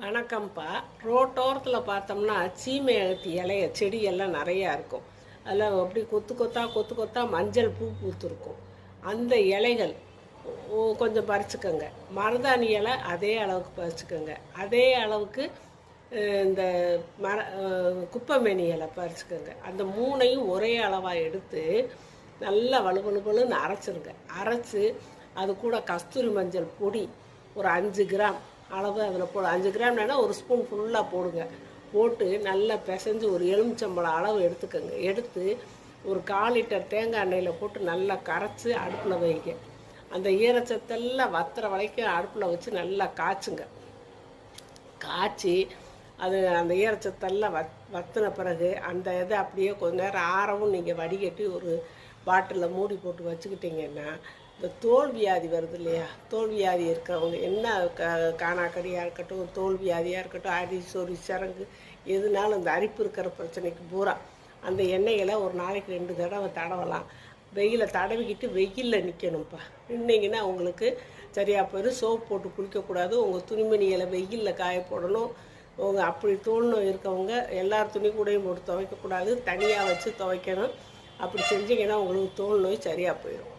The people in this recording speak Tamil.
வணக்கம்ப்பா. ரோட்டோரத்தில் பார்த்தோம்னா சீமை அழுத்தி இலைய செடியெல்லாம் நிறையா இருக்கும். அதில் அப்படி கொத்து கொத்தா கொத்து கொத்தா மஞ்சள் பூ பூத்துருக்கும். அந்த இலைகள் கொஞ்சம் பறிச்சுக்கோங்க. மருதாணி இலை அதே அளவுக்கு பறிச்சுக்கோங்க. அதே அளவுக்கு இந்த மர குப்பமேனி குப்பைமேனி இலை பறிச்சுக்கோங்க. அந்த மூணையும் ஒரே அளவாக எடுத்து நல்லா வலுவலுவலுன்னு அரைச்சிருங்க. அரைச்சி அது கூட கஸ்தூரி மஞ்சள் பொடி ஒரு அஞ்சு கிராம் அளவு அதில் போடு அஞ்சு கிராம் வேணால் ஒரு ஸ்பூன் ஃபுல்லாக போடுங்க. போட்டு நல்லா பிசைஞ்சு ஒரு எலுமிச்சம்பழம் அளவு எடுத்துக்கோங்க. எடுத்து ஒரு கால் லிட்டர் தேங்காய் எண்ணெயில் போட்டு நல்லா கரைச்சி அடுப்பில் வைங்க. அந்த ஈரச்சத்தெல்லாம் வத்துற வரைக்கும் அடுப்பில் வச்சு நல்லா காய்ச்சுங்க. காய்ச்சி அது அந்த ஈரச்சத்தெல்லாம் வத் வத்தின பிறகு அந்த இதை அப்படியே கொஞ்ச நேரம் ஆறவும் நீங்கள் வடிகட்டி ஒரு பாட்டிலில் மூடி போட்டு வச்சுக்கிட்டிங்கன்னா இந்த தோல் வியாதி வருது இல்லையா? தோல் வியாதி இருக்கிறவங்க என்ன க காணாக்கடியாக இருக்கட்டும் தோல் வியாதியாக இருக்கட்டும் அடி சொறி சரங்கு எதுனாலும் இந்த அரிப்பு இருக்கிற பிரச்சனைக்கு பூரா அந்த எண்ணெய்களை ஒரு நாளைக்கு ரெண்டு தடவை தடவலாம். வெயிலை தடவிக்கிட்டு வெயிலில் நிற்கணும்ப்பா நின்னீங்கன்னா உங்களுக்கு சரியாக போயிடும். சோப் போட்டு குளிக்கக்கூடாது உங்கள் துணிமணிகளை வெயிலில் காய போடணும். உங்கள் அப்படி தோல் நோய் இருக்கவங்க எல்லார் துணி கூடையும் போட்டு துவைக்கக்கூடாது. தனியாக வச்சு துவைக்கணும். அப்படி செஞ்சீங்கன்னா உங்களுக்கு தோல் நோய் சரியாக போயிடும்.